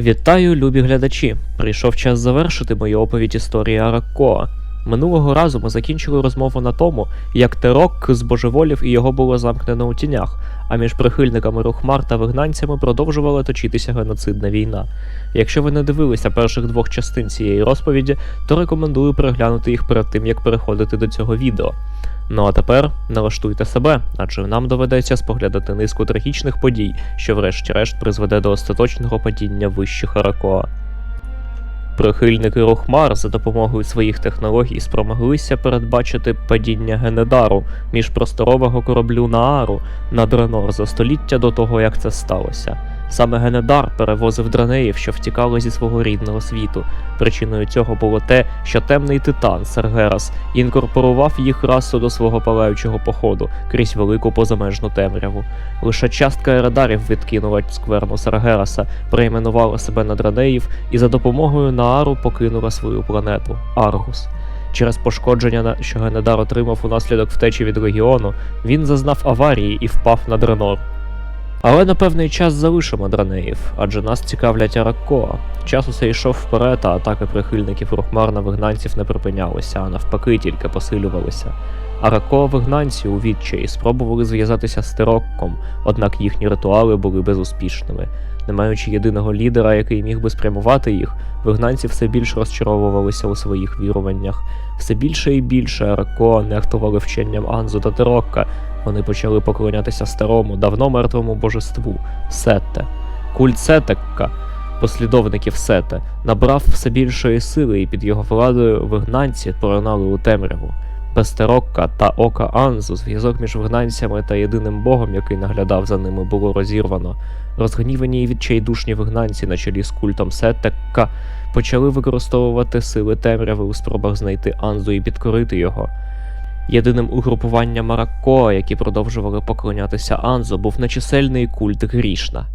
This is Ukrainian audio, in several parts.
Вітаю, любі глядачі! Прийшов час завершити мою оповідь історії Араккоа. Минулого разу ми закінчили розмову на тому, як Терок збожеволів і його було замкнено у тінях, а між прихильниками Рухмар та вигнанцями продовжувала точитися геноцидна війна. Якщо ви не дивилися перших двох частин цієї розповіді, то рекомендую переглянути їх перед тим, як переходити до цього відео. Ну а тепер налаштуйте себе, адже нам доведеться споглядати низку трагічних подій, що врешті-решт призведе до остаточного падіння вищих Аракоа. Прихильники Рухмар за допомогою своїх технологій спромоглися передбачити падіння Генедару між просторового кораблю Наару на Дренор за століття до того, як це сталося. Саме Генедар перевозив дранеїв, що втікали зі свого рідного світу. Причиною цього було те, що темний титан Сергерас інкорпорував їх расу до свого палаючого походу крізь велику позамежну темряву. Лише частка ерадарів відкинула скверну Саргераса, перейменувала себе на дранеїв і за допомогою Наару покинула свою планету Аргус. Через пошкодження, що Генедар отримав унаслідок втечі від легіону, він зазнав аварії і впав на Дренор. Але на певний час залишимо дранеїв, адже нас цікавлять Араккоа. Час усе йшов вперед, а атаки прихильників Рухмар на вигнанців не припинялися, а навпаки тільки посилювалися. Аракоа вигнанці у відчаї спробували зв'язатися з Терокком, однак їхні ритуали були безуспішними. Не маючи єдиного лідера, який міг би спрямувати їх, вигнанці все більш розчаровувалися у своїх віруваннях. Все більше і більше Аракоа нехтували вченням Анзу та Терокка. Вони почали поклонятися старому, давно мертвому божеству Сетте. Культ Сетекка, послідовників Сете, набрав все більшої сили, і під його владою вигнанці поринали у темряву. Без Терокка та Ока Анзу зв'язок між вигнанцями та єдиним богом, який наглядав за ними, було розірвано. Розгнівані і відчайдушні вигнанці на чолі з культом Сетекка почали використовувати сили темряви у спробах знайти Анзу і підкорити його. Єдиним угрупуванням Маракко, які продовжували поклонятися Анзо, був нечисельний культ Грішна.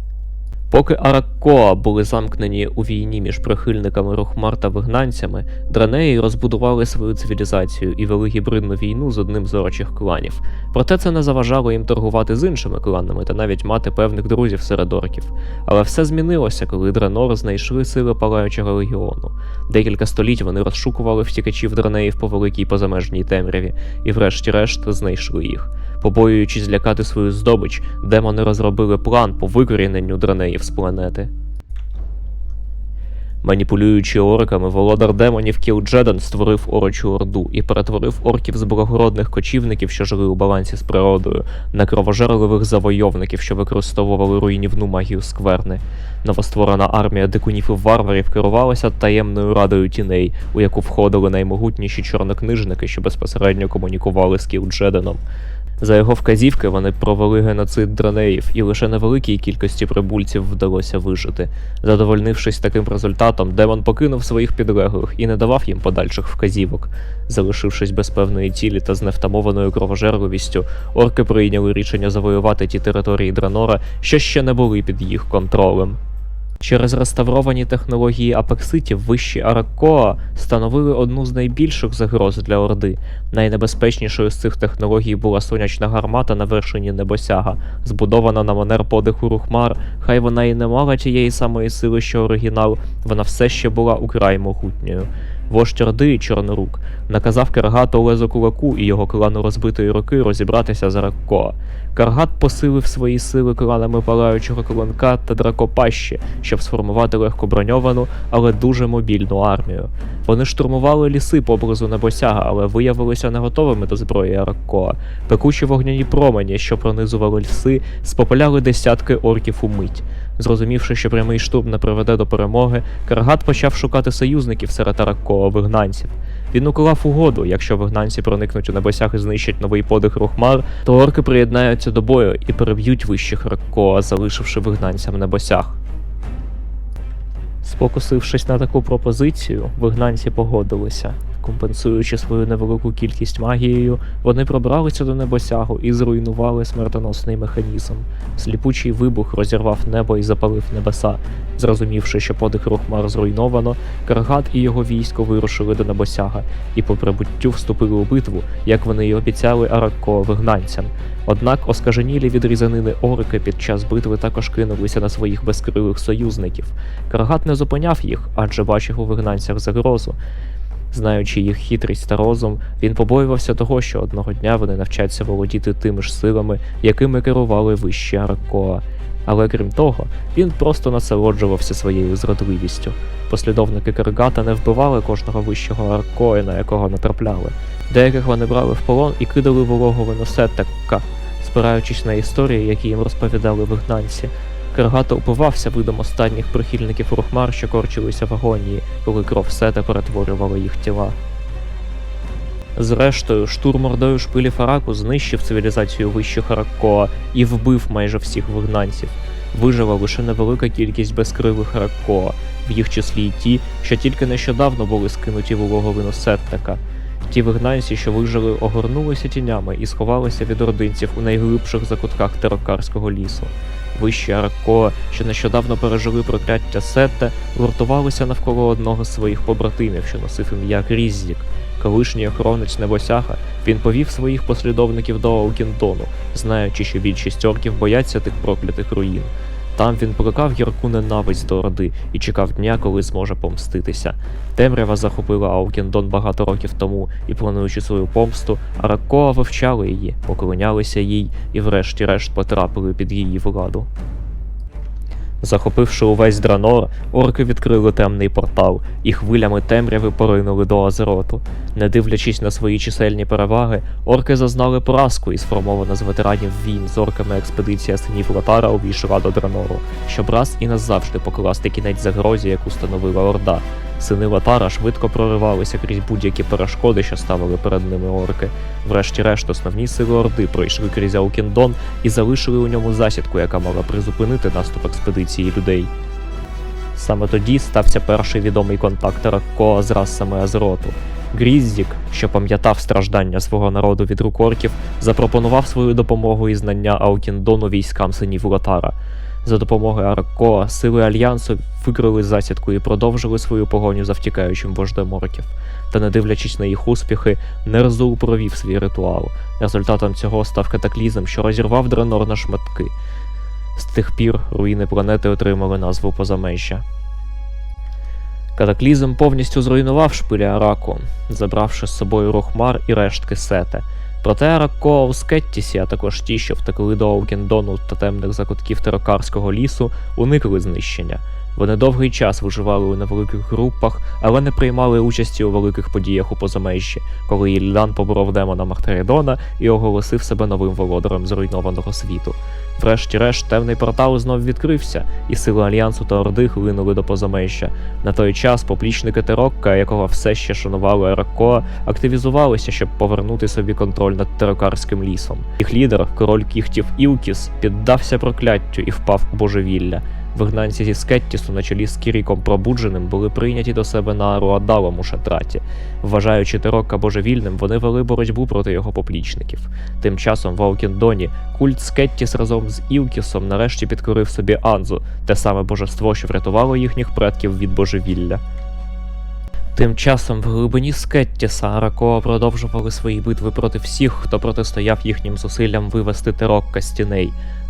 Поки Араккоа були замкнені у війні між прихильниками Рухмар та вигнанцями, Дранеї розбудували свою цивілізацію і вели гібридну війну з одним з орочих кланів. Проте це не заважало їм торгувати з іншими кланами та навіть мати певних друзів серед орків. Але все змінилося, коли Дренор знайшли сили палаючого легіону. Декілька століть вони розшукували втікачів Дранеїв по великій позамежній темряві, і врешті-решт знайшли їх. Побоюючись злякати свою здобич, демони розробили план по викоріненню дранеїв з планети. Маніпулюючи орками, володар демонів Кілджедан створив орочу орду і перетворив орків з благородних кочівників, що жили у балансі з природою, на кровожерливих завойовників, що використовували руйнівну магію скверни. Новостворена армія дикунів і варварів керувалася таємною радою тіней, у яку входили наймогутніші чорнокнижники, що безпосередньо комунікували з Кілджеданом. За його вказівки вони провели геноцид дранеїв, і лише невеликій кількості прибульців вдалося вижити. Задовольнившись таким результатом, демон покинув своїх підлеглих і не давав їм подальших вказівок. Залишившись без певної цілі та з невтамованою кровожерливістю, орки прийняли рішення завоювати ті території Дранора, що ще не були під їх контролем. Через реставровані технології апекситів вищі Аракоа становили одну з найбільших загроз для Орди. Найнебезпечнішою з цих технологій була сонячна гармата на вершині небосяга, збудована на манер подиху Рухмар. Хай вона і не мала тієї самої сили, що оригінал, вона все ще була украй могутньою. Вождь Орди Чорнорук наказав Каргату Лезо Кулаку і його клану розбитої руки розібратися з Араккоа. Каргат посилив свої сили кланами палаючого клонка та дракопащі, щоб сформувати легкоброньовану, але дуже мобільну армію. Вони штурмували ліси поблизу небосяга, але виявилися не готовими до зброї Араккоа. Пекучі вогняні промені, що пронизували ліси, спопаляли десятки орків у мить. Зрозумівши, що прямий штурм не приведе до перемоги, Каргат почав шукати союзників серед Араккоа вигнанців. Він уклав угоду, якщо вигнанці проникнуть у небосяг і знищать новий подих Рухмар, то орки приєднаються до бою і переб'ють вищих Раккоа, залишивши вигнанцям небосяг. Спокусившись на таку пропозицію, вигнанці погодилися. Компенсуючи свою невелику кількість магією, вони пробралися до небосягу і зруйнували смертоносний механізм. Сліпучий вибух розірвав небо і запалив небеса. Зрозумівши, що подих Рухмар зруйновано, Каргат і його військо вирушили до небосяга і по прибуттю вступили у битву, як вони й обіцяли Аракко вигнанцям. Однак оскаженілі від різанини орки під час битви також кинулися на своїх безкрилих союзників. Каргат не зупиняв їх, адже бачив у вигнанцях загрозу. Знаючи їх хитрість та розум, він побоювався того, що одного дня вони навчаться володіти тими ж силами, якими керували вищі Аракоа. Але крім того, він просто насолоджувався своєю зрадливістю. Послідовники Каргата не вбивали кожного вищого Аркоя, на якого натрапляли. Деяких вони брали в полон і кидали вологого носетека, спираючись на історії, які їм розповідали вигнанці. Каргата упивався видом останніх прихильників Рухмар, що корчилися в агонії, коли кров сета перетворювала їх тіла. Зрештою, штурм ордою шпилі Фараку знищив цивілізацію вищих Раккоа і вбив майже всіх вигнанців. Вижила лише невелика кількість безкрилих Раккоа, в їх числі й ті, що тільки нещодавно були скинуті в улоговину Сеттека. Ті вигнанці, що вижили, огорнулися тінями і сховалися від ординців у найглибших закутках Терокарського лісу. Вищі Арко, що нещодавно пережили прокляття Сетте, гуртувалися навколо одного з своїх побратимів, що носив ім'я Кріздік. Колишній охоронець Небосяга, він повів своїх послідовників до Аукіндону, знаючи, що більшість орків бояться тих проклятих руїн. Там він плекав гірку ненависть до Орди і чекав дня, коли зможе помститися. Темрява захопила Аукіндон багато років тому, і, плануючи свою помсту, Аракоа вивчали її, поклонялися їй і врешті-решт потрапили під її владу. Захопивши увесь Дранор, орки відкрили темний портал і хвилями темряви поринули до Азероту. Не дивлячись на свої чисельні переваги, орки зазнали поразку і сформована з ветеранів війн з орками експедиція синів Латара увійшла до Дранору, щоб раз і назавжди покласти кінець загрозі, яку становила Орда. Сини Латара швидко проривалися крізь будь-які перешкоди, що ставили перед ними орки. Врешті-решт, основні сили Орди пройшли крізь Аукіндон і залишили у ньому засідку, яка мала призупинити наступ експедиції людей. Саме тоді стався перший відомий контакт Раккоа з расами Азероту. Гріззік, що пам'ятав страждання свого народу від рук орків, запропонував свою допомогу і знання Аукіндону військам синів Латара. За допомогою Араккоа сили Альянсу викрили засідку і продовжили свою погоню за втікаючим вождем. Та не дивлячись на їх успіхи, Нерзул провів свій ритуал. Результатом цього став катаклізм, що розірвав Дренор на шматки. З тих пір руїни планети отримали назву позамежжя. Катаклізм повністю зруйнував шпилі Араку, забравши з собою Рухмар і рештки Сете. Проте у Скеттісі, а також ті, що втекли до Аукіндону та темних закутків Терокарського лісу, уникли знищення. Вони довгий час виживали у невеликих групах, але не приймали участі у великих подіях у позамежжі, коли Іллян поборов демона Махтеридона і оголосив себе новим володарем зруйнованого світу. Врешті-решт, темний портал знов відкрився, і сили Альянсу та Орди хлинули до позамежжя. На той час поплічники Терокка, якого все ще шанували Араккоа, активізувалися, щоб повернути собі контроль над Терокарським лісом. Їх лідер, король кіхтів Ілкіс, піддався прокляттю і впав у божевілля. Вигнанці зі Скеттісу на чолі з Кіріком Пробудженим були прийняті до себе на Руадалому шатраті. Вважаючи Терокка божевільним, вони вели боротьбу проти його поплічників. Тим часом в Аукіндоні культ Скеттіс разом з Ілкісом нарешті підкорив собі Анзу, те саме божество, що врятувало їхніх предків від божевілля. Тим часом в глибині Скеттіса Аракоа продовжували свої битви проти всіх, хто протистояв їхнім зусиллям вивести Терокка з.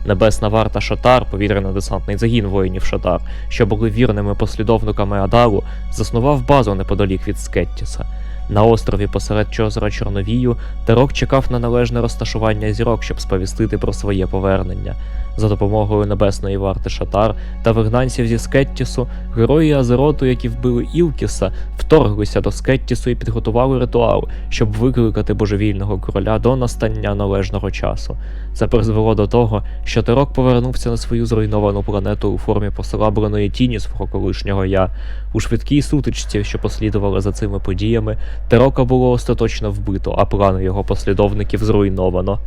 Небесна варта Шатар, повітряно-десантний загін воїнів Шатар, що були вірними послідовниками Адалу, заснував базу неподалік від Скеттіса. На острові посеред Чозера Чорновію Терок чекав на належне розташування зірок, щоб сповістити про своє повернення. За допомогою небесної варти Шатар та вигнанців зі Скеттісу, герої Азероту, які вбили Ілкіса, вторглися до Скеттісу і підготували ритуал, щоб викликати божевільного короля до настання належного часу. Це призвело до того, що Терок повернувся на свою зруйновану планету у формі послабленої тіні свого колишнього я. У швидкій сутичці, що послідували за цими подіями, Терока було остаточно вбито, а плани його послідовників зруйновано.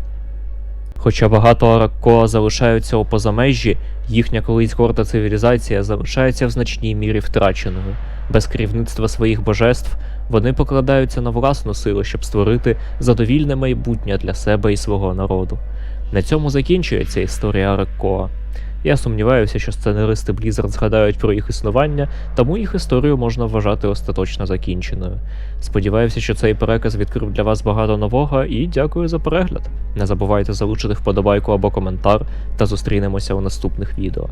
Хоча багато Араккоа залишаються у позамежжі, їхня колись горда цивілізація залишається в значній мірі втраченою. Без керівництва своїх божеств Вони покладаються на власну силу, щоб створити задовільне майбутнє для себе і свого народу. На цьому закінчується історія Араккоа. Я сумніваюся, що сценаристи Blizzard згадають про їх існування, тому їх історію можна вважати остаточно закінченою. Сподіваюся, що цей переказ відкрив для вас багато нового і дякую за перегляд. Не забувайте залучити вподобайку або коментар, та зустрінемося у наступних відео.